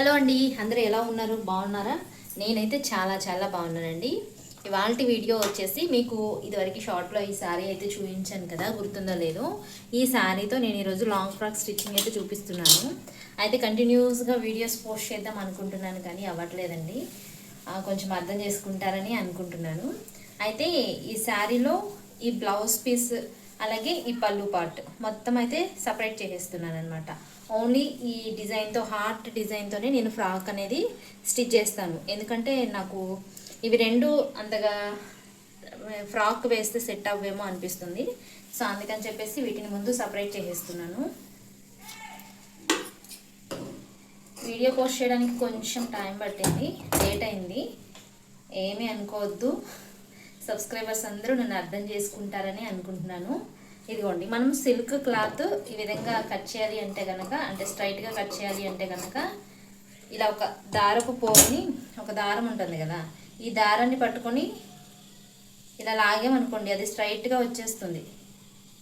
Hello అండి అందరూ ఎలా ఉన్నారు? బాగున్నారా? నేనైతే చాలా చాలా బాగున్నానండి. ఇవాళ వీడియో వచ్చేసి మీకు ఇదివరకు షార్ట్లో ఈ శారీ అయితే చూపించాను కదా గుర్తుందో లేదో. ఈ శారీతో నేను ఈరోజు లాంగ్ ఫ్రాక్ స్టిచ్చింగ్ అయితే చూపిస్తున్నాను. అయితే కంటిన్యూస్గా వీడియోస్ పోస్ట్ చేద్దాం అనుకుంటున్నాను కానీ అవ్వట్లేదండి. కొంచెం అర్థం చేసుకుంటారని అనుకుంటున్నాను. అయితే ఈ శారీలో ఈ బ్లౌజ్ పీస్ అలాగే ఈ పళ్ళు పార్ట్ మొత్తం అయితే సపరేట్ చేసేస్తున్నాను అనమాట ఓన్లీ ఈ డిజైన్తో హార్ట్ డిజైన్తోనే నేను ఫ్రాక్ అనేది స్టిచ్ చేస్తాను. ఎందుకంటే నాకు ఇవి రెండు అంతగా ఫ్రాక్ వేస్తే సెట్ అవ్వేమో అనిపిస్తుంది. సో అందుకని చెప్పేసి వీటిని ముందు సపరేట్ చేసేస్తున్నాను. వీడియో పోస్ట్ చేయడానికి కొంచెం టైం పట్టింది లేట్ అయింది. ఏమీ అనుకోవద్దు. సబ్స్క్రైబర్స్ అందరూ నన్ను అర్థం చేసుకుంటారని అనుకుంటున్నాను. ఇదిగోండి మనం సిల్క్ క్లాత్ ఈ విధంగా కట్ చేయాలి అంటే కనుక అంటే స్ట్రైట్గా కట్ చేయాలి అంటే కనుక ఇలా ఒక దారపు పోగుని ఒక దారం ఉంటుంది కదా ఈ దారాన్ని పట్టుకొని ఇలా లాగామనుకోండి అది స్ట్రైట్గా వచ్చేస్తుంది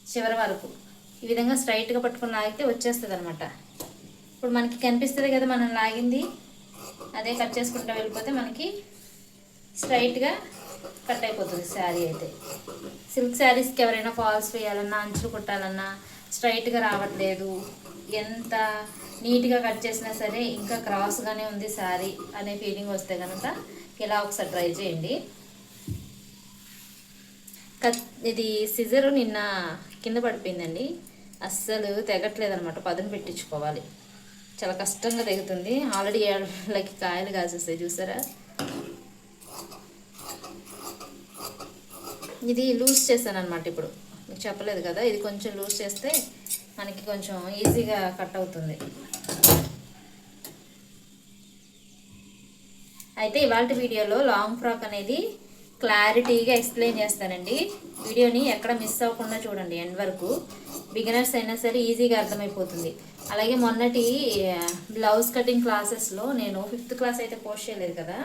చివరి వరకు. ఈ విధంగా స్ట్రైట్గా పట్టుకొని లాగితే వచ్చేస్తుంది అనమాట ఇప్పుడు మనకి కనిపిస్తుంది కదా మనం లాగింది అదే కట్ చేసుకుంటూ వెళ్ళిపోతే మనకి స్ట్రైట్గా కట్ అయిపోతుంది శారీ అయితే. సిల్క్ శారీస్కి ఎవరైనా ఫాల్స్ వేయాలన్నా అంచులు కుట్టాలన్నా స్ట్రైట్గా రావట్లేదు. ఎంత నీట్గా కట్ చేసినా సరే ఇంకా క్రాస్గానే ఉంది శారీ అనే ఫీలింగ్ వస్తే కనుక ఇలా ఒకసారి ట్రై చేయండి. కట్ ఇది సిజరు నిన్న కింద పడిపోయిందండి. అస్సలు తెగట్లేదు అనమాట పదును పెట్టించుకోవాలి. చాలా కష్టంగా తెగుతుంది. ఆల్రెడీ ఏళ్ళకి కాయలు కాసేస్తాయి చూసారా? ఇది లూజ్ చేశాను అనమాట ఇప్పుడు. మీకు చెప్పలేదు కదా ఇది కొంచెం లూజ్ చేస్తే మనకి కొంచెం ఈజీగా కట్ అవుతుంది. అయితే ఇవాళ వీడియోలో లాంగ్ ఫ్రాక్ అనేది క్లారిటీగా ఎక్స్ప్లెయిన్ చేస్తానండి. వీడియోని ఎక్కడ మిస్ అవ్వకుండా చూడండి ఎండ్ వరకు. బిగినర్స్ అయినా సరే ఈజీగా అర్థమైపోతుంది. అలాగే మొన్నటి బ్లౌజ్ కటింగ్ క్లాసెస్లో నేను ఫిఫ్త్ క్లాస్ అయితే పోస్ట్ చేయలేదు కదా.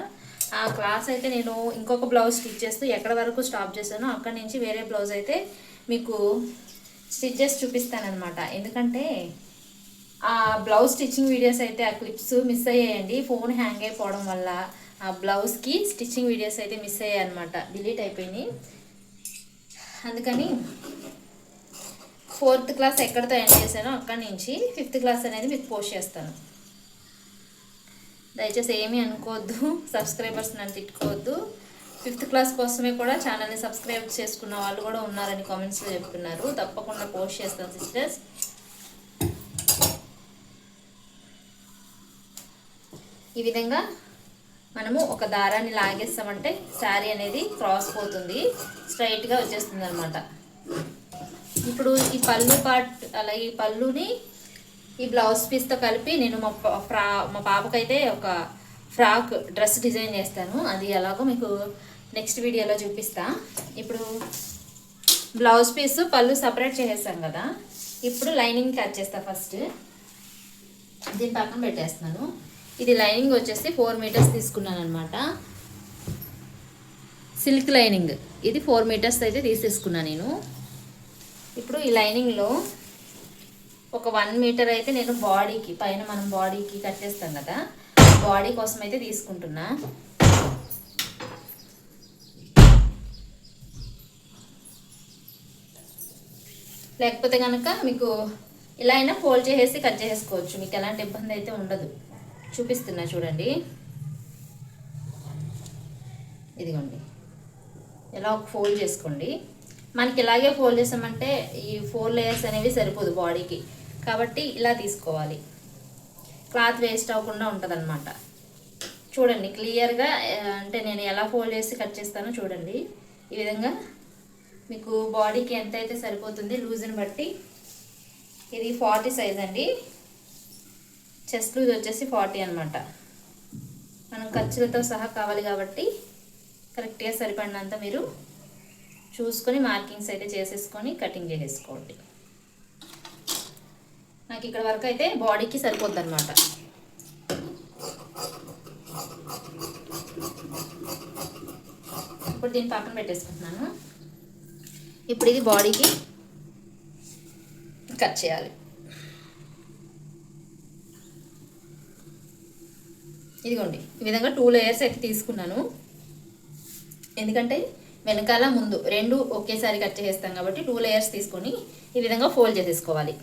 ఆ క్లాస్ అయితే నేను ఇంకొక బ్లౌజ్ స్టిచ్ చేస్తూ ఎక్కడ వరకు స్టాప్ చేశానో అక్కడి నుంచి వేరే బ్లౌజ్ అయితే మీకు స్టిచ్ చేసి చూపిస్తానమాట ఎందుకంటే ఆ బ్లౌజ్ స్టిచ్చింగ్ వీడియోస్ అయితే ఆ క్లిప్స్ మిస్ అయ్యాయండి. ఫోన్ హ్యాంగ్ అయిపోవడం వల్ల ఆ బ్లౌజ్కి స్టిచ్చింగ్ వీడియోస్ అయితే మిస్ అయ్యాయి అనమాట డిలీట్ అయిపోయినాయి అందుకని ఫోర్త్ క్లాస్ ఎక్కడితో ఎండ్ చేశానో అక్కడి నుంచి ఫిఫ్త్ క్లాస్ అనేది మీకు పోస్ట్ చేస్తాను. దయచేసి ఏమీ అనుకోవద్దు. సబ్స్క్రైబర్స్ నన్ను తిట్టుకోవద్దు. ఫిఫ్త్ క్లాస్ కోసమే కూడా ఛానల్ని సబ్స్క్రైబ్ చేసుకున్న వాళ్ళు కూడా ఉన్నారని కామెంట్స్లో చెప్తున్నారు. తప్పకుండా పోస్ట్ చేస్తాను సిస్టర్స్ ఈ విధంగా మనము ఒక దారాన్ని లాగేస్తామంటే శారీ అనేది క్రాస్ పోతుంది. స్ట్రైట్గా వచ్చేస్తుంది అనమాట ఇప్పుడు ఈ పళ్ళు పార్ట్ అలాగే ఈ పళ్ళుని ఈ బ్లౌజ్ పీస్తో కలిపి నేను మా ఫ్రా మా పాపకైతే ఒక ఫ్రాక్ డ్రెస్ డిజైన్ చేస్తాను. అది ఎలాగో మీకు నెక్స్ట్ వీడియోలో చూపిస్తా. ఇప్పుడు బ్లౌజ్ పీస్ పళ్ళు సపరేట్ చేసేస్తాం కదా. ఇప్పుడు లైనింగ్ కట్ చేస్తా ఫస్ట్ దీని పక్కన పెట్టేస్తున్నాను. ఇది లైనింగ్ వచ్చేసి ఫోర్ మీటర్స్ తీసుకున్నాను అనమాట సిల్క్ లైనింగ్ ఇది ఫోర్ మీటర్స్ అయితే తీసేసుకున్నాను నేను. ఇప్పుడు ఈ లైనింగ్లో ఒక వన్ మీటర్ అయితే నేను బాడీకి పైన మనం బాడీకి కట్టేస్తాం కదా బాడీ కోసం అయితే తీసుకుంటున్నా. లేకపోతే కనుక మీకు ఇలా అయినా ఫోల్డ్ చేసేసి కట్ చేసుకోవచ్చు మీకు ఎలాంటి ఇబ్బంది అయితే ఉండదు. చూపిస్తున్నా చూడండి. ఇదిగోండి. ఇలా ఒక ఫోల్డ్ చేసుకోండి. మనకి ఇలాగే ఫోల్డ్ చేసామంటే ఈ ఫోర్ లేయర్స్ అనేవి సరిపోదు బాడీకి కాబట్టి ఇలా తీసుకోవాలి. క్లాత్ వేస్ట్ అవ్వకుండా ఉంటుంది చూడండి క్లియర్గా అంటే నేను ఎలా ఫోల్డ్ చేసి కట్ చేస్తానో చూడండి. ఈ విధంగా మీకు బాడీకి ఎంత అయితే సరిపోతుంది లూజ్ని బట్టి ఇది ఫార్టీ సైజ్ అండి. చెస్ట్ లూజ్ వచ్చేసి ఫార్టీ అనమాట మనం ఖర్చులతో సహా కావాలి కాబట్టి కరెక్ట్గా సరిపడినంత మీరు చూసుకొని మార్కింగ్స్ అయితే చేసేసుకొని కటింగ్ చేసేసుకోండి. నాకు ఇక్కడ వరకు అయితే బాడీకి సరిపోద్ది అనమాట ఇప్పుడు దీన్ని పక్కన పెట్టేసుకుంటున్నాను. ఇప్పుడు ఇది బాడీకి కట్ చేయాలి. ఇదిగోండి ఈ విధంగా టూ లేయర్స్ అయితే తీసుకున్నాను. ఎందుకంటే వెనకాల ముందు రెండు ఒకేసారి కట్ చేసేస్తాం కాబట్టి టూ లేయర్స్ తీసుకొని ఈ విధంగా ఫోల్డ్ చేసేసుకోవాలి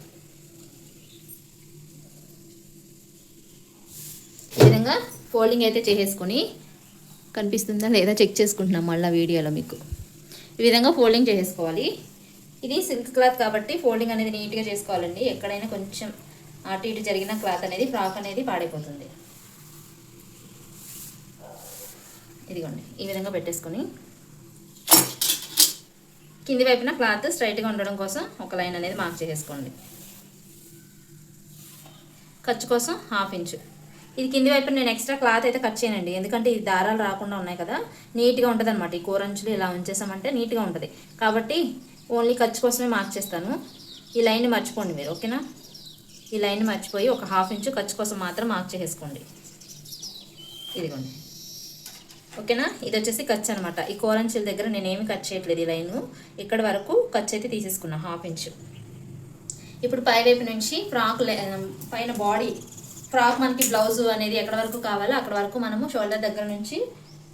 ఈ విధంగా ఫోల్డింగ్ అయితే చేసేసుకొని కనిపిస్తుందా లేదా చెక్ చేసుకుంటున్నాం మళ్ళీ వీడియోలో మీకు. ఈ విధంగా ఫోల్డింగ్ చేసేసుకోవాలి. ఇది సిల్క్ క్లాత్ కాబట్టి ఫోల్డింగ్ అనేది నీట్గా చేసుకోవాలండి. ఎక్కడైనా కొంచెం అటు ఇటు జరిగిన క్లాత్ అనేది ఫ్రాక్ అనేది పాడైపోతుంది. ఇదిగోండి ఈ విధంగా పెట్టేసుకొని కింది వైపున క్లాత్ స్ట్రైట్గా ఉండడం కోసం ఒక లైన్ అనేది మార్క్ చేసేసుకోండి. ఖర్చు కోసం హాఫ్ ఇంచు. ఇది కింది వైపు నేను ఎక్స్ట్రా క్లాత్ అయితే కట్ చేయనండి. ఎందుకంటే ఇది దారాలు రాకుండా ఉన్నాయి కదా. నీట్గా ఉంటుంది అనమాట ఈ కూరంచులు ఇలా ఉంచేసామంటే నీట్గా ఉంటుంది. కాబట్టి ఓన్లీ ఖర్చు కోసమే మార్క్ చేస్తాను. ఈ లైన్ మర్చిపోండి మీరు ఓకేనా? ఈ లైన్ మర్చిపోయి ఒక హాఫ్ ఇంచు ఖర్చు కోసం మాత్రం మార్క్ చేసేసుకోండి. ఇదిగోండి. ఓకేనా? ఇది వచ్చేసి ఖర్చు అనమాట ఈ కోరంచుల దగ్గర నేనేమి కట్ చేయట్లేదు ఈ లైను. ఇక్కడ వరకు ఖర్చు అయితే తీసేసుకున్నా హాఫ్ ఇంచు ఇప్పుడు పై వైపు నుంచి ఫ్రాక్ పైన బాడీ ఫ్రాక్ మనకి బ్లౌజ్ అనేది ఎక్కడ వరకు కావాలో అక్కడ వరకు మనము షోల్డర్ దగ్గర నుంచి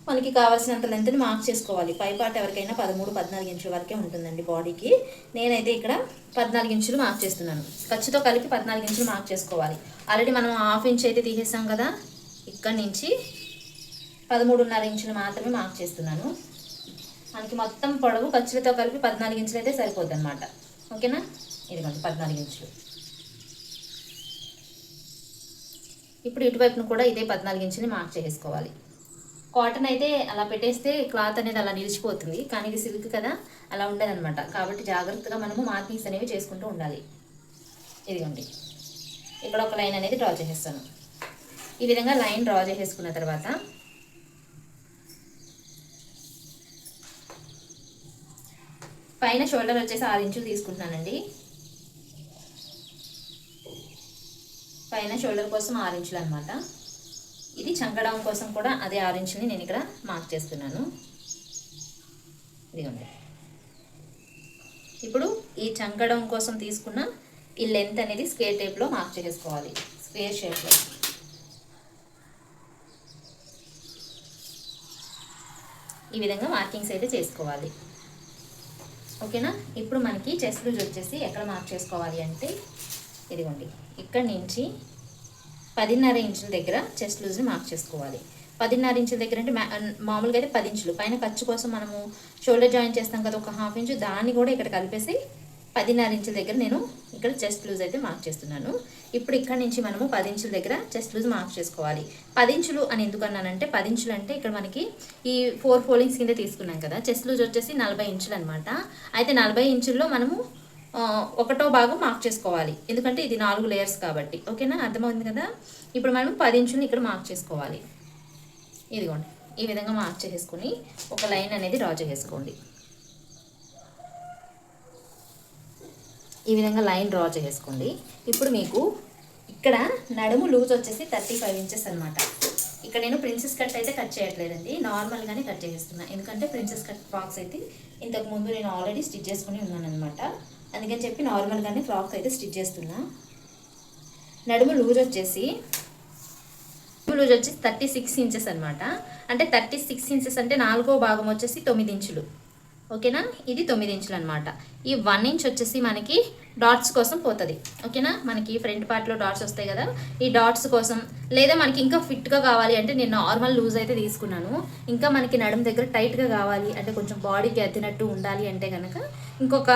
మనకి కావాల్సినంత లెంత్ని మార్క్ చేసుకోవాలి. పై పార్ట్ ఎవరికైనా పదమూడు పద్నాలుగు ఇంచుల వరకే ఉంటుందండి బాడీకి నేనైతే ఇక్కడ పద్నాలుగు ఇంచులు మార్క్ చేస్తున్నాను. ఖర్చుతో కలిపి పద్నాలుగు ఇంచులు మార్క్ చేసుకోవాలి. ఆల్రెడీ మనం హాఫ్ ఇంచ్ అయితే తీసేసాం కదా ఇక్కడి నుంచి పదమూడున్నర ఇంచులు మాత్రమే మార్క్ చేస్తున్నాను. మనకి మొత్తం పొడవు ఖర్చులతో కలిపి పద్నాలుగు ఇంచులు అయితే సరిపోద్ది అనమాట ఓకేనా? ఇదిగోండి పద్నాలుగు ఇంచులు. ఇప్పుడు ఇటువైపును కూడా ఇదే పద్నాలుగు ఇంచుని మార్క్ చేసుకోవాలి కాటన్ అయితే అలా పెట్టేస్తే క్లాత్ అనేది అలా నిలిచిపోతుంది. కానీ ఇది సిల్క్ కదా అలా ఉండదనమాట కాబట్టి జాగ్రత్తగా మనము మార్కింగ్స్ అనేవి చేసుకుంటూ ఉండాలి. ఇదిగోండి. ఇక్కడ ఒక లైన్ అనేది డ్రా చేసేస్తాను. ఈ విధంగా లైన్ డ్రా చేసేసుకున్న తర్వాత పైన షోల్డర్ వచ్చేసి ఆరు ఇంచులు తీసుకుంటున్నానండి. పైన షోల్డర్ కోసం ఆరు ఇంచులు అనమాట ఇది చంకడం కోసం కూడా అదే ఆరు ఇంచుని నేను ఇక్కడ మార్క్ చేస్తున్నాను. ఇదిగోండి. ఇప్పుడు ఈ చంకడం కోసం తీసుకున్న ఈ లెంత్ అనేది స్క్వేర్ టేప్లో మార్క్ చేసుకోవాలి. స్క్వేర్ షేప్లో. ఈ విధంగా మార్కింగ్స్ అయితే చేసుకోవాలి. ఓకేనా? ఇప్పుడు మనకి చెస్ట్ లూజ్ వచ్చేసి ఎక్కడ మార్క్ చేసుకోవాలి అంటే ఇదిగోండి. ఇక్కడ నుంచి పదిన్నర ఇంచుల దగ్గర చెస్ట్ లూజ్ని మార్క్ చేసుకోవాలి. పదిన్నర ఇంచుల దగ్గర అంటే మామూలుగా అయితే పది ఇంచులు. పైన ఖర్చు కోసం మనము షోల్డర్ జాయిన్ చేస్తాం కదా ఒక హాఫ్ ఇంచు. దాన్ని కూడా ఇక్కడ కలిపేసి పదిన్నర ఇంచుల దగ్గర నేను ఇక్కడ చెస్ట్ లూజ్ అయితే మార్క్ చేస్తున్నాను. ఇప్పుడు ఇక్కడ నుంచి మనము పది ఇంచుల దగ్గర చెస్ట్ లూజ్ మార్క్ చేసుకోవాలి. పది ఇంచులు అని ఎందుకు అన్నానంటే పది ఇంచులు అంటే ఇక్కడ మనకి ఈ ఫోర్ ఫోల్డింగ్స్ కింద తీసుకున్నాం కదా. చెస్ట్ లూజ్ వచ్చేసి నలభై ఇంచులు అనమాట అయితే నలభై ఇంచుల్లో మనము ఒకటో భాగం మార్క్ చేసుకోవాలి. ఎందుకంటే ఇది నాలుగు లేయర్స్ కాబట్టి. ఓకేనా అర్థమైంది కదా? ఇప్పుడు మనం పది ఇంచులు ఇక్కడ మార్క్ చేసుకోవాలి. ఇదిగోండి. ఈ విధంగా మార్క్ చేసేసుకొని ఒక లైన్ అనేది డ్రా చేసేసుకోండి. ఈ విధంగా లైన్ డ్రా చేసేసుకోండి. ఇప్పుడు మీకు ఇక్కడ నడుము లూజ్ వచ్చేసి థర్టీ ఫైవ్ ఇంచెస్ అనమాట ఇక్కడ నేను ప్రిన్సెస్ కట్ అయితే కట్ చేయట్లేదండి. నార్మల్గానే కట్ చేసేస్తున్నా. ఎందుకంటే ప్రిన్సెస్ కట్ ఫ్రాక్స్ అయితే ఇంతకు ముందు నేను ఆల్రెడీ స్టిచ్ చేసుకుని ఉన్నాను అనమాట అందుకని చెప్పి నార్మల్గానే ఫ్రాక్స్ అయితే స్టిచ్ చేస్తున్నా. నడుము లూజ్ వచ్చేసి లూజ్ వచ్చేసి థర్టీ సిక్స్ ఇంచెస్ అనమాట అంటే థర్టీ సిక్స్ ఇంచెస్ అంటే నాలుగో భాగం వచ్చేసి తొమ్మిది ఇంచులు. ఓకేనా? ఇది తొమ్మిది ఇంచులు అనమాట ఈ వన్ ఇంచ్ వచ్చేసి మనకి డాట్స్ కోసం పోతుంది. ఓకేనా? మనకి ఫ్రంట్ పార్ట్లో డాట్స్ వస్తాయి కదా? ఈ డాట్స్ కోసం లేదా మనకి ఇంకా ఫిట్గా కావాలి అంటే నేను నార్మల్ లూజ్ అయితే తీసుకున్నాను. ఇంకా మనకి నడుము దగ్గర టైట్గా కావాలి అంటే కొంచెం బాడీకి ఎత్తినట్టు ఉండాలి అంటే కనుక ఇంకొక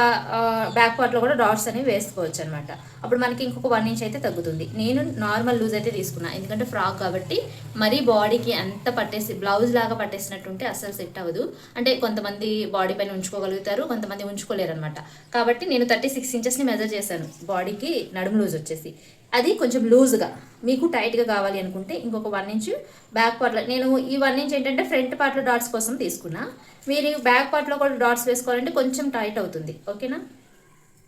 బ్యాక్ పార్ట్లో కూడా డాట్స్ అనేవి వేసుకోవచ్చు అనమాట అప్పుడు మనకి ఇంకొక వన్ ఇంచ్ అయితే తగ్గుతుంది. నేను నార్మల్ లూజ్ అయితే తీసుకున్నాను ఎందుకంటే ఫ్రాక్ కాబట్టి మరీ బాడీకి అంత పట్టేసి బ్లౌజ్ లాగా పట్టేసినట్టుంటే అస్సలు సెట్ అవ్వదు. అంటే కొంతమంది బాడీ పైన ఉంచుకోగలుగుతారు కొంతమంది ఉంచుకోలేరు అనమాట కాబట్టి నేను థర్టీ సిక్స్ ఇంచెస్ని మెజర్ చేశాను. బాడీకి నడుము లూజ్ వచ్చేసి. అది కొంచెం లూజ్గా మీకు టైట్గా కావాలి అనుకుంటే ఇంకొక వన్ ఇంచ్ బ్యాక్ పార్ట్లో నేను ఈ వన్ ఇంచ్ ఏంటంటే ఫ్రంట్ పార్ట్లో డాట్స్ కోసం తీసుకున్నా. మీరు బ్యాక్ పార్ట్లో కూడా డాట్స్ వేసుకోవాలంటే కొంచెం టైట్ అవుతుంది. ఓకేనా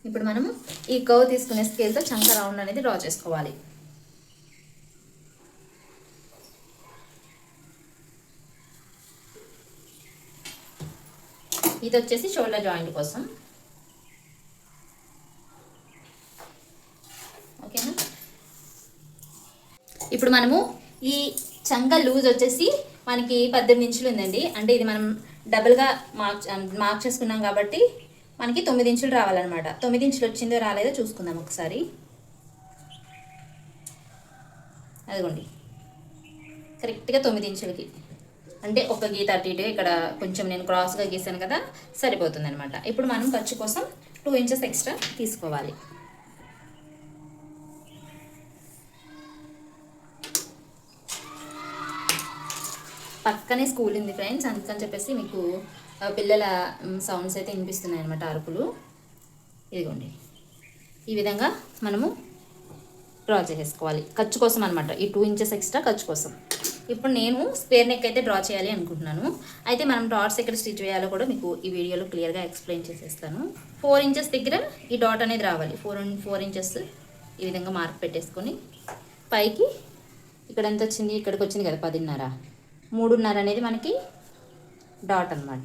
ఇప్పుడు మనము ఈ కవ్ తీసుకునే స్కేల్తో చంక రౌండ్ అనేది డ్రా చేసుకోవాలి. ఇది వచ్చేసి షోల్డర్ జాయింట్ కోసం ఓకేనా ఇప్పుడు మనము ఈ చంక లూజ్ వచ్చేసి మనకి పద్దెనిమిది ఇంచులు ఉందండి. అంటే ఇది మనం డబుల్గా మార్క్ మార్క్ చేసుకున్నాం కాబట్టి మనకి తొమ్మిది ఇంచులు రావాలన్నమాట. తొమ్మిది ఇంచులు వచ్చిందో రాలేదో చూసుకుందాం ఒకసారి. అదిగోండి. కరెక్ట్గా తొమ్మిది ఇంచులకి. అంటే ఒక గీత అటు ఇటు ఇక్కడ కొంచెం నేను క్రాస్గా గీసాను కదా సరిపోతుంది అనమాట ఇప్పుడు మనం ఖర్చు కోసం టూ ఇంచెస్ ఎక్స్ట్రా తీసుకోవాలి. పక్కనే స్కూల్ ఉంది ఫ్రెండ్స్ అందుకని చెప్పేసి మీకు పిల్లల సౌండ్స్ అయితే వినిపిస్తున్నాయి అనమాట అరుపులు. ఇదిగోండి. ఈ విధంగా మనము డ్రా చేసేసుకోవాలి. ఖర్చు కోసం అనమాట ఈ టూ ఇంచెస్ ఎక్స్ట్రా ఖర్చు కోసం. ఇప్పుడు నేను స్పేర్ నెక్ అయితే డ్రా చేయాలి అనుకుంటున్నాను. అయితే మనం డాట్స్ ఎక్కడ స్టిచ్ చేయాలో కూడా మీకు ఈ వీడియోలో క్లియర్గా ఎక్స్ప్లెయిన్ చేసేస్తాను. ఫోర్ ఇంచెస్ దగ్గర ఈ డాట్ అనేది రావాలి. ఫోర్ ఫోర్ ఇంచెస్ ఈ విధంగా మార్క్ పెట్టేసుకొని పైకి ఇక్కడ ఎంత వచ్చింది ఇక్కడికి వచ్చింది కదా పదిన్నర. మూడున్నర అనేది మనకి డాట్ అన్నమాట.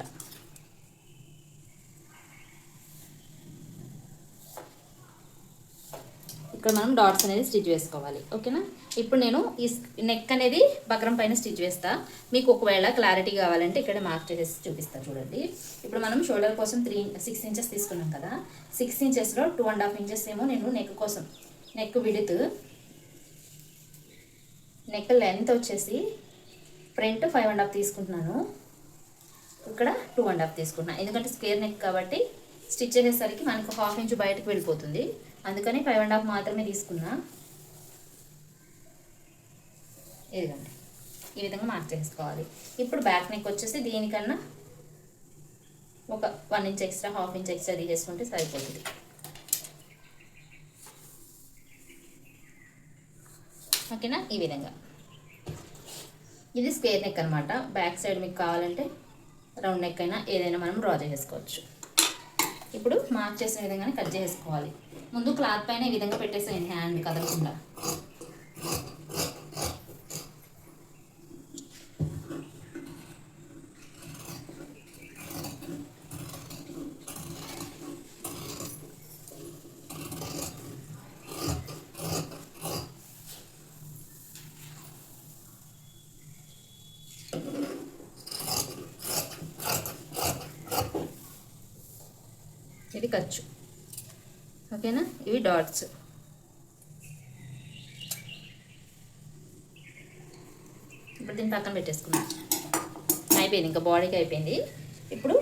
ఇక్కడ మనం డాట్స్ అనేది స్టిచ్ వేసుకోవాలి ఓకేనా? ఇప్పుడు నేను ఈ నెక్ అనేది బక్రం పైన స్టిచ్ వేస్తా. మీకు ఒకవేళ క్లారిటీ కావాలంటే ఇక్కడ మార్క్ చేసేసి చూపిస్తా చూడండి. ఇప్పుడు మనం షోల్డర్ కోసం త్రీ సిక్స్ ఇంచెస్ తీసుకున్నాం కదా. సిక్స్ ఇంచెస్లో టూ అండ్ హాఫ్ ఇంచెస్ ఏమో నేను నెక్ కోసం నెక్ విడుత్ నెక్ లెంత్ వచ్చేసి ఫ్రంట్ ఫైవ్ అండ్ హాఫ్ తీసుకుంటున్నాను. ఇక్కడ టూ అండ్ హాఫ్ తీసుకుంటున్నాను ఎందుకంటే స్క్వేర్ నెక్ కాబట్టి స్టిచ్ చేసేసరికి మనకు హాఫ్ ఇంచ్ బయటకు వెళ్ళిపోతుంది. అందుకని ఫైవ్ అండ్ హాఫ్ మాత్రమే తీసుకున్నా. ఇదిగండి. ఈ విధంగా మార్క్ చేసుకోవాలి. ఇప్పుడు బ్యాక్ నెక్ వచ్చేసి దీనికన్నా ఒక one inch extra half inch extra తీసేసుకుంటే సరిపోతుంది. ఓకేనా? ఈ విధంగా. ఇది స్క్వేర్ నెక్ అనమాట బ్యాక్ సైడ్ మీకు కావాలంటే రౌండ్ నెక్ అయినా ఏదైనా మనం డ్రా చేసుకోవచ్చు. ఇప్పుడు మార్క్ చేసిన విధంగానే కట్ చేసుకోవాలి. ముందు క్లాత్ పైన ఈ విధంగా పెట్టేసేయండి హ్యాండ్ కదలకుండా. ఇది ఖర్చు. ఓకేనా? ఇవి డాట్స్ ఇప్పుడు దీన్ని పక్కన పెట్టేసుకున్నాం అయిపోయింది ఇంకా బాడీకి అయిపోయింది. ఇప్పుడు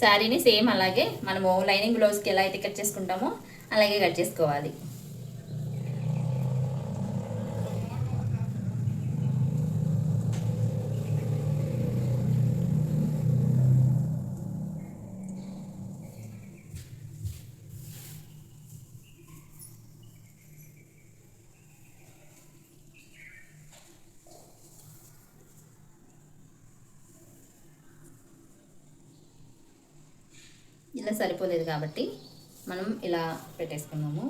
శారీని సేమ్ అలాగే మనము లైనింగ్ బ్లౌజ్కి ఎలా అయితే కట్ చేసుకుంటామో అలాగే కట్ చేసుకోవాలి. ఇలా సరిపోలేదు కాబట్టి మనం ఇలా పెట్టేసుకున్నాము.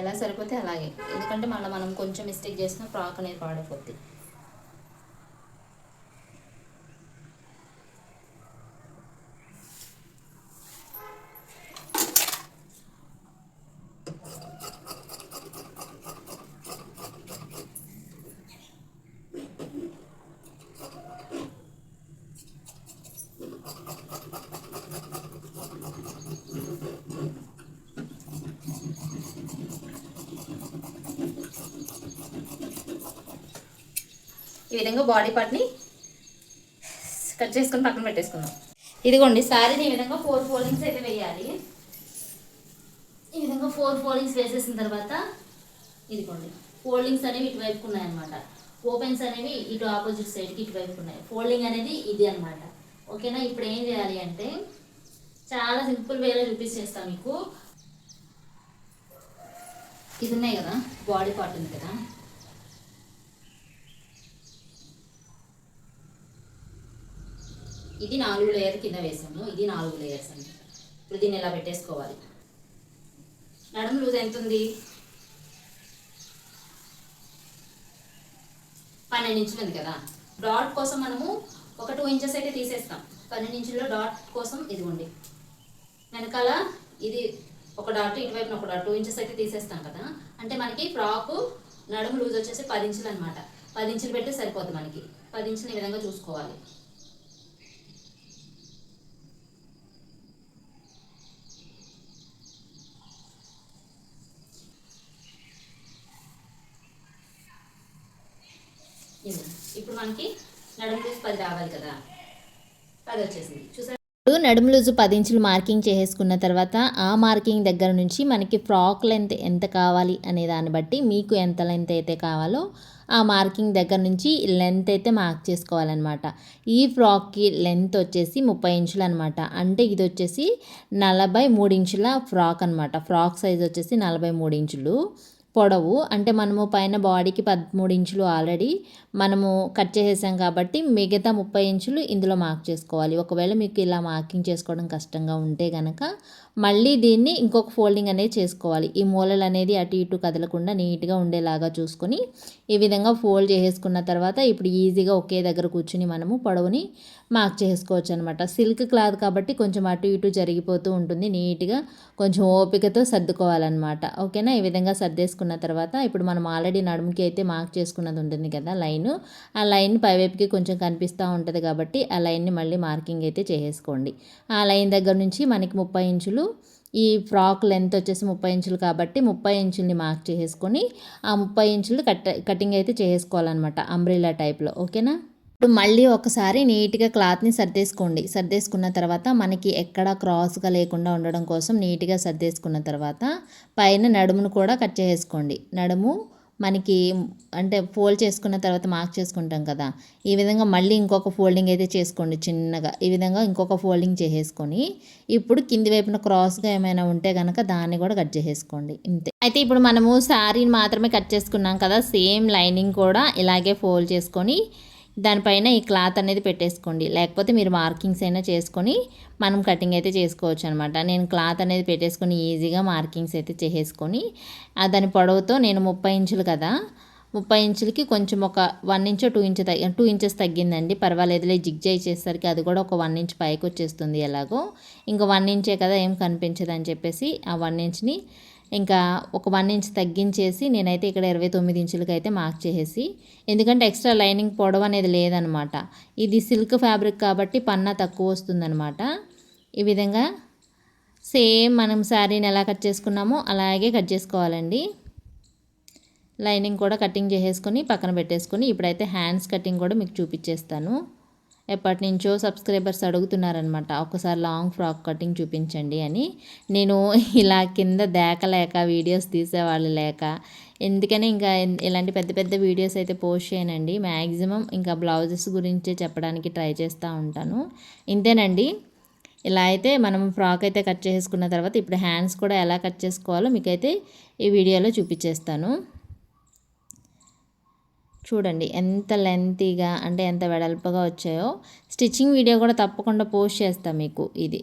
ఎలా సరిపోతే అలాగే. ఎందుకంటే మళ్ళీ మనం కొంచెం మిస్టేక్ చేసిన ఫ్రాక్ అనేది పాడైపోద్ది. ఈ విధంగా బాడీ పార్ట్ని కట్ చేసుకొని పక్కన పెట్టేసుకుందాం. ఇదిగోండి శారీని ఈ విధంగా ఫోర్ ఫోల్డింగ్స్ అయితే వేయాలి. ఈ విధంగా ఫోర్ ఫోల్డింగ్స్ వేసేసిన తర్వాత ఇదిగోండి ఫోల్డింగ్స్ అనేవి ఇటువైపు ఉన్నాయన్నమాట. ఓపెన్స్ అనేవి ఇటు ఆపోజిట్ సైడ్కి ఇటువైపు ఉన్నాయి. ఫోల్డింగ్ అనేది ఇది అన్నమాట. ఓకేనా? ఇప్పుడు ఏం చేయాలి అంటే చాలా సింపుల్ వేలో చూపించేస్తా మీకు. ఇది ఉన్నాయి కదా బాడీ పార్ట్ ఉంది కదా. ఇది నాలుగు లేయర్ కింద వేసాము. ఇది నాలుగు లేయర్స్ అండి. ఇప్పుడు దీన్ని ఇలా పెట్టేసుకోవాలి? నడుము లూజ్ ఎంత ఉంది పన్నెండు ఇంచులు ఉంది కదా. డాట్ కోసం మనము ఒక టూ ఇంచెస్ అయితే తీసేస్తాం. పన్నెండు ఇంచుల్లో డాట్ కోసం ఇదిగోండి. వెనకాల ఇది ఒక డాట్ ఇటువైపున ఒక డాట్ టూ ఇంచెస్ అయితే తీసేస్తాం కదా. అంటే మనకి ఫ్రాక్ నడుము లూజ్ వచ్చేసి పది ఇంచులు అనమాట పది ఇంచులు పెడితే సరిపోద్ది మనకి. పది ఇంచులు ఈ విధంగా చూసుకోవాలి. ఇది. ఇప్పుడు మనకి నడుము లూజ్ పది రావాలి కదా. పది వచ్చేసింది. చూసారు? ఇప్పుడు నడుము లూజు పది ఇంచులు మార్కింగ్ చేసేసుకున్న తర్వాత ఆ మార్కింగ్ దగ్గర నుంచి మనకి ఫ్రాక్ లెంత్ ఎంత కావాలి అనే దాన్ని బట్టి మీకు ఎంత లెంత్ అయితే కావాలో ఆ మార్కింగ్ దగ్గర నుంచి లెంత్ అయితే మార్క్ చేసుకోవాలన్నమాట. ఈ ఫ్రాక్కి లెంత్ వచ్చేసి ముప్పై ఇంచులు అనమాట అంటే ఇది వచ్చేసి నలభై మూడు ఇంచుల ఫ్రాక్ అనమాట ఫ్రాక్ సైజ్ వచ్చేసి నలభై మూడు ఇంచులు. పొడవు. అంటే మనము పైన బాడీకి పదమూడు ఇంచులు ఆల్రెడీ మనము కట్ చేసేసాం కాబట్టి మిగతా ముప్పై ఇంచులు ఇందులో మార్క్ చేసుకోవాలి. ఒకవేళ మీకు ఇలా మార్కింగ్ చేసుకోవడం కష్టంగా ఉంటే కనుక మళ్ళీ దీన్ని ఇంకొక ఫోల్డింగ్ అనేది చేసుకోవాలి. ఈ మూలలు అనేది అటు ఇటు కదలకుండా నీట్గా ఉండేలాగా చూసుకొని ఈ విధంగా ఫోల్డ్ చేసేసుకున్న తర్వాత ఇప్పుడు ఈజీగా ఒకే దగ్గర కూర్చుని మనము పొడవుని మార్క్ చేసుకోవచ్చు అనమాట సిల్క్ క్లాత్ కాబట్టి కొంచెం అటు ఇటు జరిగిపోతూ ఉంటుంది. నీట్గా కొంచెం ఓపికతో సర్దుకోవాలన్నమాట. ఓకేనా? ఈ విధంగా సర్దేసుకున్న తర్వాత ఇప్పుడు మనం ఆల్రెడీ నడుముకి అయితే మార్క్ చేసుకున్నది ఉంటుంది కదా లైన్. ఆ లైన్ పైవైపుకి కొంచెం కనిపిస్తూ ఉంటుంది కాబట్టి ఆ లైన్ని మళ్ళీ మార్కింగ్ అయితే చేసేసుకోండి. ఆ లైన్ దగ్గర నుంచి మనకి ముప్పై ఇంచులు ఈ ఫ్రాక్ లెంత్ వచ్చేసి ముప్పై ఇంచులు కాబట్టి ముప్పై ఇంచుల్ని మార్క్ చేసేసుకొని ఆ ముప్పై ఇంచులు కట్ కటింగ్ అయితే చేసేసుకోవాలన్నమాట అంబ్రిలా టైప్లో ఓకేనా? ఇప్పుడు మళ్ళీ ఒకసారి నీట్గా క్లాత్ని సర్దేసుకోండి. సర్దేసుకున్న తర్వాత మనకి ఎక్కడ క్రాస్గా లేకుండా ఉండడం కోసం నీట్గా సర్దేసుకున్న తర్వాత పైన నడుమును కూడా కట్ చేసుకోండి నడుము మనకి అంటే ఫోల్డ్ చేసుకున్న తర్వాత మార్క్ చేసుకుంటాం కదా. ఈ విధంగా మళ్ళీ ఇంకొక ఫోల్డింగ్ అయితే చేసుకోండి చిన్నగా. ఈ విధంగా ఇంకొక ఫోల్డింగ్ చేసేసుకొని ఇప్పుడు కింది వైపున క్రాస్గా ఏమైనా ఉంటే కనుక దాన్ని కూడా కట్ చేసేసుకోండి. ఇంతే. అయితే ఇప్పుడు మనము శారీని మాత్రమే కట్ చేసుకున్నాం కదా. సేమ్ లైనింగ్ కూడా ఇలాగే ఫోల్డ్ చేసుకొని దానిపైన ఈ క్లాత్ అనేది పెట్టేసుకోండి. లేకపోతే మీరు మార్కింగ్స్ అయినా చేసుకొని మనం కటింగ్ అయితే చేసుకోవచ్చు అనమాట నేను క్లాత్ అనేది పెట్టేసుకొని ఈజీగా మార్కింగ్స్ అయితే చేసేసుకొని దాని పొడవుతో నేను ముప్పై ఇంచులు కదా ముప్పై ఇంచులకి కొంచెం ఒక వన్ ఇంచ్ టూ ఇంచ్ తగ్గి టూ ఇంచెస్ తగ్గిందండి. పర్వాలేదులే జిగ్జా చేసేసరికి అది కూడా ఒక వన్ ఇంచ్ పైకి వచ్చేస్తుంది ఎలాగో. ఇంకా వన్ ఇంచే కదా ఏం కనిపించదని చెప్పేసి ఆ వన్ ఇంచ్ని ఇంకా ఒక వన్ ఇంచ్ తగ్గించేసి నేనైతే ఇక్కడ ఇరవై తొమ్మిది ఇంచులకి అయితే మార్క్ చేసేసి ఎందుకంటే ఎక్స్ట్రా లైనింగ్ పొడవు అనేది లేదనమాట. ఇది సిల్క్ ఫ్యాబ్రిక్ కాబట్టి పన్నా తక్కువ వస్తుందనమాట. ఈ విధంగా సేమ్ మనం శారీని ఎలా కట్ చేసుకున్నామో అలాగే కట్ చేసుకోవాలండి. లైనింగ్ కూడా కటింగ్ చేసేసుకొని పక్కన పెట్టేసుకొని ఇప్పుడైతే హ్యాండ్స్ కటింగ్ కూడా మీకు చూపించేస్తాను ఎప్పటి నుంచో సబ్స్క్రైబర్స్ అడుగుతున్నారనమాట ఒకసారి లాంగ్ ఫ్రాక్ కటింగ్ చూపించండి అని. నేను ఇలా కింద దేకలేక వీడియోస్ తీసేవాళ్ళు లేక ఎందుకని ఇంకా ఇలాంటి పెద్ద పెద్ద వీడియోస్ అయితే పోస్ట్ చేయనండి. మ్యాక్సిమం ఇంకా బ్లౌజెస్ గురించే చెప్పడానికి ట్రై చేస్తూ ఉంటాను. ఇంతేనండి. ఇలా అయితే మనం ఫ్రాక్ అయితే కట్ చేసుకున్న తర్వాత ఇప్పుడు హ్యాండ్స్ కూడా ఎలా కట్ చేసుకోవాలో మీకైతే ఈ వీడియోలో చూపించేస్తాను. చూడండి ఎంత లెంతీగా అంటే ఎంత వెడల్పుగా వచ్చాయో. స్టిచ్చింగ్ వీడియో కూడా తప్పకుండా పోస్ట్ చేస్తా మీకు ఇది.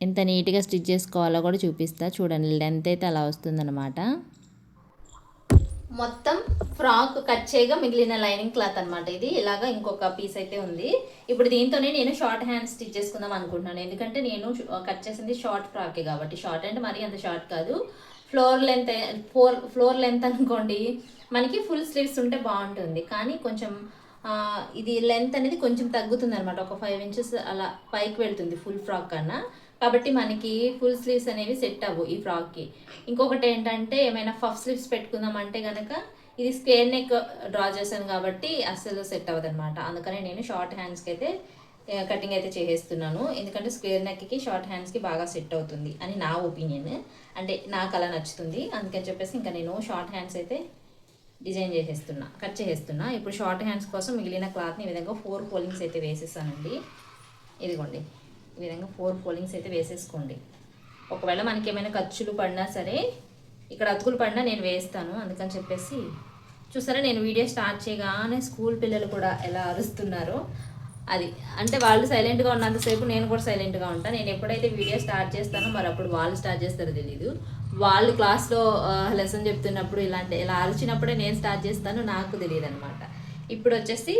ఎంత నీట్గా స్టిచ్ చేసుకోవాలో కూడా చూపిస్తా. చూడండి లెంత్ అయితే అలా వస్తుందన్నమాట. మొత్తం ఫ్రాక్ కట్ చేయగా మిగిలిన లైనింగ్ క్లాత్ అనమాట ఇది. ఇలాగా ఇంకొక పీస్ అయితే ఉంది. ఇప్పుడు దీంతోనే నేను షార్ట్ హ్యాండ్ స్టిచ్ చేసుకుందాం అనుకుంటున్నాను. ఎందుకంటే నేను కట్ చేసింది షార్ట్ ఫ్రాకే కాబట్టి. షార్ట్ అంటే మరీ అంత షార్ట్ కాదు. Floor length four floor length అనుకోండి. మనకి ఫుల్ స్లీవ్స్ ఉంటే బాగుంటుంది. కానీ కొంచెం ఇది లెంత్ అనేది కొంచెం తగ్గుతుంది అనమాట ఒక ఫైవ్ ఇంచెస్ అలా పైకి వెళ్తుంది ఫుల్ ఫ్రాక్ కన్నా. కాబట్టి మనకి ఫుల్ స్లీవ్స్ అనేవి సెట్ అవ్వు ఈ ఫ్రాక్కి ఇంకొకటి ఏంటంటే ఏమైనా ఫఫ్ స్లీవ్స్ పెట్టుకుందాం అంటే కనుక ఇది స్క్వేర్ నెక్ డ్రా చేశాను కాబట్టి అస్సలు సెట్ అవ్వదు అనమాట అందుకనే నేను షార్ట్ హ్యాండ్స్కి అయితే కటింగ్ అయితే చేసేస్తున్నాను. ఎందుకంటే స్క్వేర్ నెక్కి షార్ట్ హ్యాండ్స్కి బాగా సెట్ అవుతుంది అని నా ఒపీనియన్ అంటే నాకు అలా నచ్చుతుంది. అందుకని చెప్పేసి ఇంకా నేను షార్ట్ హ్యాండ్స్ అయితే డిజైన్ చేసేస్తున్నా కట్ చేసేస్తున్నా. ఇప్పుడు షార్ట్ హ్యాండ్స్ కోసం మిగిలిన క్లాత్ని ఈ విధంగా ఫోర్ ఫోలింగ్స్ అయితే వేసేసానండి. ఇదిగోండి ఈ విధంగా ఫోర్ ఫోలింగ్స్ అయితే వేసేసుకోండి. ఒకవేళ మనకి ఏమైనా ఖర్చులు పడినా సరే ఇక్కడ అతుకులు పడినా నేను వేస్తాను అందుకని చెప్పేసి. చూసారా నేను వీడియో స్టార్ట్ చేయగానే స్కూల్ పిల్లలు కూడా ఎలా అరుస్తున్నారో. అది. అంటే వాళ్ళు సైలెంట్గా ఉన్నంతసేపు నేను కూడా సైలెంట్గా ఉంటాను నేను ఎప్పుడైతే వీడియో స్టార్ట్ చేస్తానో మరి అప్పుడు వాళ్ళు స్టార్ట్ చేస్తారో తెలీదు. వాళ్ళు క్లాస్లో లెసన్ చెప్తున్నప్పుడు ఇలాంటి ఇలా అరిచినప్పుడే నేను స్టార్ట్ చేస్తాను నాకు తెలియదు అనమాట ఇప్పుడు వచ్చేసి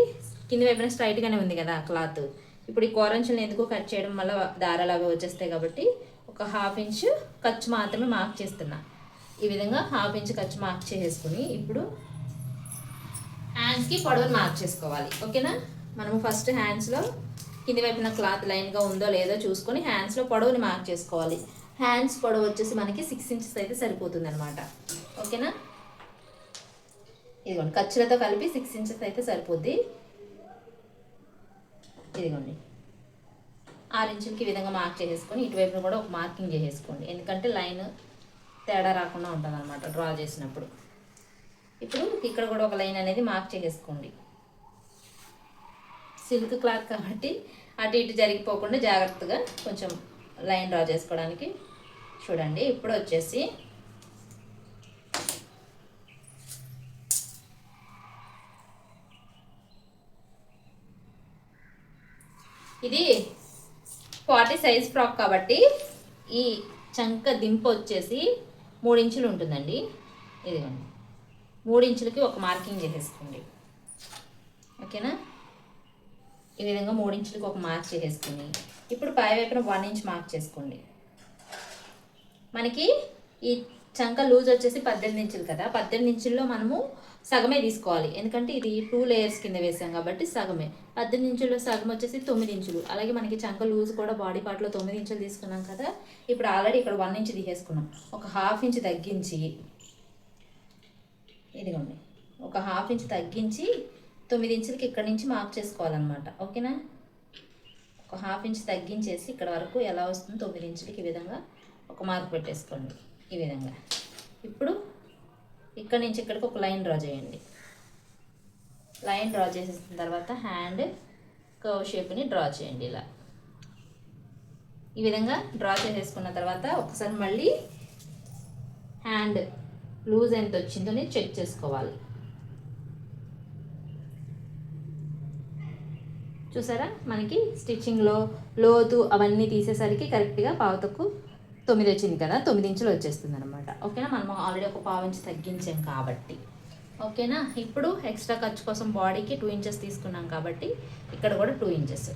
కింద వైపున స్ట్రైట్గానే ఉంది కదా క్లాత్ ఇప్పుడు ఈ కోరంచులను ఎందుకు కట్ చేయడం వల్ల దారాలు అవి వచ్చేస్తాయి కాబట్టి ఒక హాఫ్ ఇంచ్ ఖర్చు మాత్రమే మార్క్ చేస్తున్నా. ఈ విధంగా హాఫ్ ఇంచ్ ఖర్చు మార్క్ చేసేసుకుని ఇప్పుడు హ్యాండ్స్కి పొడవుని మార్క్ చేసుకోవాలి. ఓకేనా? మనము ఫస్ట్ హ్యాండ్స్లో కింది వైపున క్లాత్ లైన్గా ఉందో లేదో చూసుకొని హ్యాండ్స్లో పొడవుని మార్క్ చేసుకోవాలి. హ్యాండ్స్ పొడవు వచ్చేసి మనకి సిక్స్ ఇంచెస్ అయితే సరిపోతుంది అనమాట ఓకేనా ఇదిగోండి ఖర్చులతో కలిపి సిక్స్ ఇంచెస్ అయితే సరిపోద్ది. ఇదిగోండి. ఆరు ఇంచులకి ఈ విధంగా మార్క్ చేసేసుకొని ఇటువైపున కూడా ఒక మార్కింగ్ చేసేసుకోండి. ఎందుకంటే లైన్ తేడా రాకుండా ఉంటుంది అనమాట డ్రా చేసినప్పుడు. ఇప్పుడు ఇక్కడ కూడా ఒక లైన్ అనేది మార్క్ చేసేసుకోండి. సిల్క్ క్లాత్ కాబట్టి అటు ఇటు జరిగిపోకుండా జాగ్రత్తగా కొంచెం లైన్ డ్రా చేసుకోవడానికి చూడండి. ఇప్పుడు వచ్చేసి ఇది ఫార్టీ సైజ్ ఫ్రాక్ కాబట్టి ఈ చంక దింపు వచ్చేసి మూడు ఇంచులు ఉంటుందండి. ఇదిగోండి. మూడు ఇంచులకి ఒక మార్కింగ్ చేసేసుకోండి. ఓకేనా? ఈ విధంగా మూడు ఇంచులకు ఒక మార్క్ చేసేసుకుని. ఇప్పుడు పై వైపున వన్ ఇంచ్ మార్క్ చేసుకోండి. మనకి ఈ చంక లూజ్ వచ్చేసి పద్దెనిమిది ఇంచులు కదా. పద్దెనిమిది ఇంచుల్లో మనము సగమే తీసుకోవాలి. ఎందుకంటే ఇది టూ లేయర్స్ కింద వేసాం కాబట్టి సగమే. పద్దెనిమిది ఇంచుల్లో సగం వచ్చేసి తొమ్మిది ఇంచులు. అలాగే మనకి చంక లూజ్ కూడా బాడీ పార్ట్లో తొమ్మిది ఇంచులు తీసుకున్నాం కదా. ఇప్పుడు ఆల్రెడీ ఇక్కడ వన్ ఇంచ్ తీసేసుకున్నాం. ఒక హాఫ్ ఇంచ్ తగ్గించి ఇదిగోండి. ఒక హాఫ్ ఇంచ్ తగ్గించి తొమ్మిది ఇంచులకి ఇక్కడ నుంచి మార్క్ చేసుకోవాలన్నమాట. ఓకేనా? ఒక హాఫ్ ఇంచ్ తగ్గించేసి ఇక్కడ వరకు ఎలా వస్తుందో తొమ్మిది ఇంచులకి ఈ విధంగా ఒక మార్క్ పెట్టేసుకోండి. ఈ విధంగా. ఇప్పుడు ఇక్కడ నుంచి ఇక్కడికి ఒక లైన్ డ్రా చేయండి. లైన్ డ్రా చేసేసిన తర్వాత హ్యాండ్ కర్వ్ షేప్ని డ్రా చేయండి ఇలా. ఈ విధంగా డ్రా చేసేసుకున్న తర్వాత ఒకసారి మళ్ళీ హ్యాండ్ లూజ్ ఎంత వచ్చిందో చెక్ చేసుకోవాలి. చూసారా? మనకి స్టిచ్చింగ్లో లోతు అవన్నీ తీసేసరికి కరెక్ట్గా పావుతకు తొమ్మిది వచ్చింది కదా? తొమ్మిది ఇంచులు వచ్చేస్తుంది అనమాట ఓకేనా? మనం ఆల్రెడీ ఒక పావు ఇంచు తగ్గించాం కాబట్టి. ఓకేనా? ఇప్పుడు ఎక్స్ట్రా ఖర్చు కోసం బాడీకి టూ ఇంచెస్ తీసుకున్నాం కాబట్టి ఇక్కడ కూడా టూ ఇంచెస్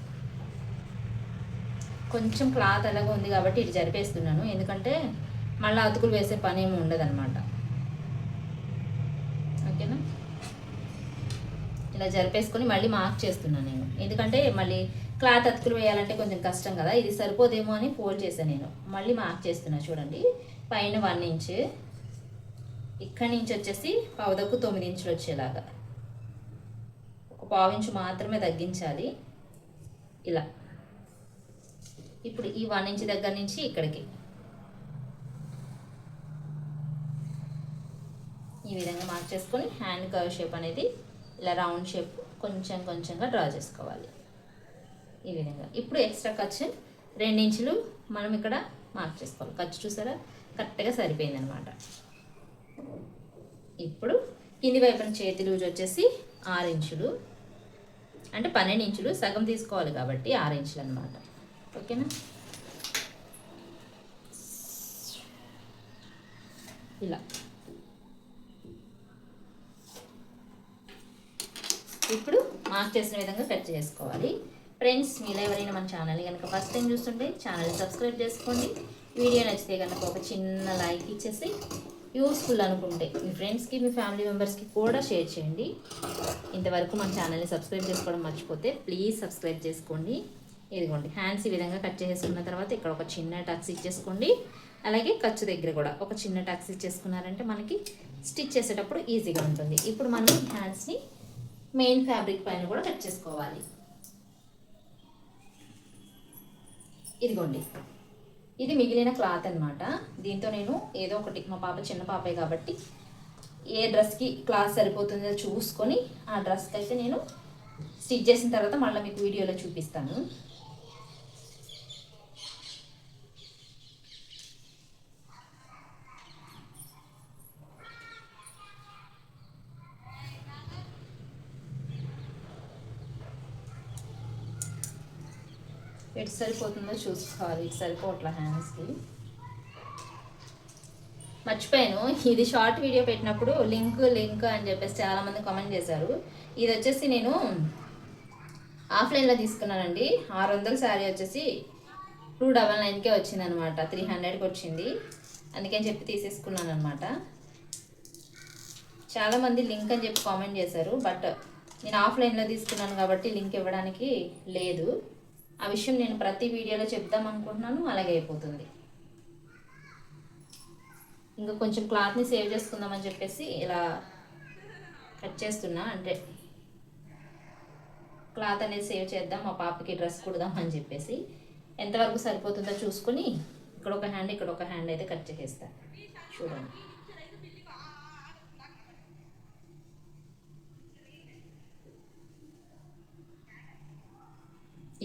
కొంచెం క్లాత్ అలాగే ఉంది కాబట్టి ఇటు జరిపేస్తున్నాను. ఎందుకంటే మళ్ళీ అతుకులు వేసే పని ఏమి ఉండదు అనమాట ఇలా జరిపేసుకొని మళ్ళీ మార్క్ చేస్తున్నాను నేను. ఎందుకంటే మళ్ళీ క్లాత్ అతుకులు వేయాలంటే కొంచెం కష్టం కదా. ఇది సరిపోదేమో అని ఫోల్డ్ చేశాను నేను. మళ్ళీ మార్క్ చేస్తున్నా చూడండి. పైన వన్ ఇంచ్ ఇక్కడి నుంచి వచ్చేసి పావుదకు తొమ్మిది ఇంచులు వచ్చేలాగా. ఒక పావు ఇంచు మాత్రమే తగ్గించాలి. ఇలా. ఇప్పుడు ఈ వన్ ఇంచ్ దగ్గర నుంచి ఇక్కడికి. ఈ విధంగా మార్క్ చేసుకొని హ్యాండ్ కర్వ్ షేప్ అనేది ఇలా రౌండ్ షేప్ కొంచెం కొంచెంగా డ్రా చేసుకోవాలి. ఈ విధంగా. ఇప్పుడు ఎక్స్ట్రా ఖర్చు రెండించులు మనం ఇక్కడ మార్క్ చేసుకోవాలి. ఖర్చు చూసారా? కరెక్ట్గా సరిపోయిందనమాట ఇప్పుడు కింది వైపున చేతి లూజ్ వచ్చేసి ఆరు ఇంచులు అంటే పన్నెండు ఇంచులు సగం తీసుకోవాలి కాబట్టి ఆరు ఇంచులు అనమాట ఓకేనా ఇలా. ఇప్పుడు మార్క్ చేసిన విధంగా కట్ చేసుకోవాలి. ఫ్రెండ్స్ మీలో ఎవరైనా మన ఛానల్ కనుక ఫస్ట్ టైం చూస్తుంటే ఛానల్ సబ్స్క్రైబ్ చేసుకోండి. వీడియో నచ్చితే కనుక ఒక చిన్న లైక్ ఇచ్చేసి యూస్ఫుల్ అనుకుంటే మీ ఫ్రెండ్స్కి మీ ఫ్యామిలీ మెంబర్స్కి కూడా షేర్ చేయండి. ఇంతవరకు మన ఛానల్ని సబ్స్క్రైబ్ చేసుకోవడం మర్చిపోతే ప్లీజ్ సబ్స్క్రైబ్ చేసుకోండి. ఇదిగోండి హ్యాండ్స్ ఈ విధంగా కట్ చేసేసుకున్న తర్వాత ఇక్కడ ఒక చిన్న టక్స్ ఇచ్చేసుకోండి. అలాగే ఖర్చు దగ్గర కూడా ఒక చిన్న టక్స్ ఇచ్చేసుకున్నారంటే మనకి స్టిచ్ చేసేటప్పుడు ఈజీగా ఉంటుంది. ఇప్పుడు మనం హ్యాండ్స్ని మెయిన్ ఫ్యాబ్రిక్ పైన కూడా కట్ చేసుకోవాలి. ఇదిగోండి. ఇది మిగిలిన క్లాత్ అన్నమాట. దీంతో నేను ఏదో ఒకటి మా పాప చిన్న పాపే కాబట్టి ఏ డ్రెస్కి క్లాత్ సరిపోతుందో చూసుకొని ఆ డ్రెస్కి అయితే నేను స్టిచ్ చేసిన తర్వాత మళ్ళీ మీకు వీడియోలో చూపిస్తాను. సరిపోతుందో చూసుకోవాలి ఇటు సరిపోవట్ల హ్యాండ్స్కి మర్చిపోయాను. ఇది షార్ట్ వీడియో పెట్టినప్పుడు లింక్ లింక్ అని చెప్పేసి చాలామంది కామెంట్ చేశారు. ఇది వచ్చేసి నేను ఆఫ్లైన్లో తీసుకున్నానండి. ఆరు వందల శారీ వచ్చేసి టూ డబల్ నైన్కే వచ్చింది అనమాట త్రీ హండ్రెడ్కి వచ్చింది. అందుకని చెప్పి తీసేసుకున్నాను అనమాట చాలామంది లింక్ అని చెప్పి కామెంట్ చేశారు బట్ నేను ఆఫ్లైన్లో తీసుకున్నాను కాబట్టి లింక్ ఇవ్వడానికి లేదు. ఆ విషయం నేను ప్రతి వీడియోలో చెప్దాం అనుకుంటున్నాను అలాగే అయిపోతుంది. ఇంకా కొంచెం క్లాత్ని సేవ్ చేసుకుందామని చెప్పేసి ఇలా కట్ చేస్తున్నా అంటే క్లాత్ అనేది సేవ్ చేద్దాం మా పాపకి డ్రెస్ కుడదాం అని చెప్పేసి ఎంతవరకు సరిపోతుందో చూసుకొని ఇక్కడ ఒక హ్యాండ్ ఇక్కడ ఒక హ్యాండ్ అయితే కట్ చేసేస్తా. చూడండి.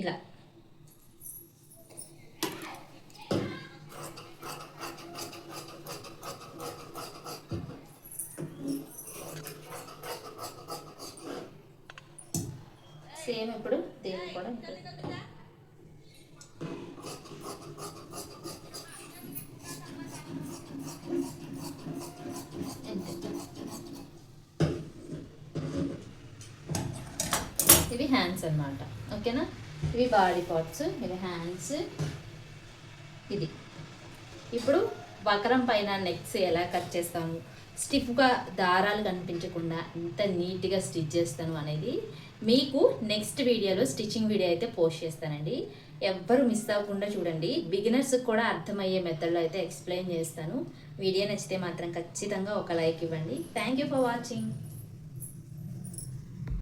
ఇలా. సేమ్ ఇప్పుడు దీన్ని కూడా ఇవి హ్యాండ్స్ అన్నమాట. ఓకేనా? ఇవి బాడీ పార్ట్స్ ఇవి హ్యాండ్స్ ఇది. ఇప్పుడు వక్రం పైన నెక్స్ ఎలా కట్ చేస్తాము? స్టిఫ్గా దారాలు కనిపించకుండా ఎంత నీట్గా స్టిచ్ చేస్తాను అనేది మీకు నెక్స్ట్ వీడియోలో స్టిచ్చింగ్ వీడియో అయితే పోస్ట్ చేస్తానండి. ఎవ్వరు మిస్ అవ్వకుండా చూడండి. బిగినర్స్కి కూడా అర్థమయ్యే మెథడ్లో అయితే ఎక్స్ప్లెయిన్ చేస్తాను. వీడియో నచ్చితే మాత్రం ఖచ్చితంగా ఒక లైక్ ఇవ్వండి. Thank you for watching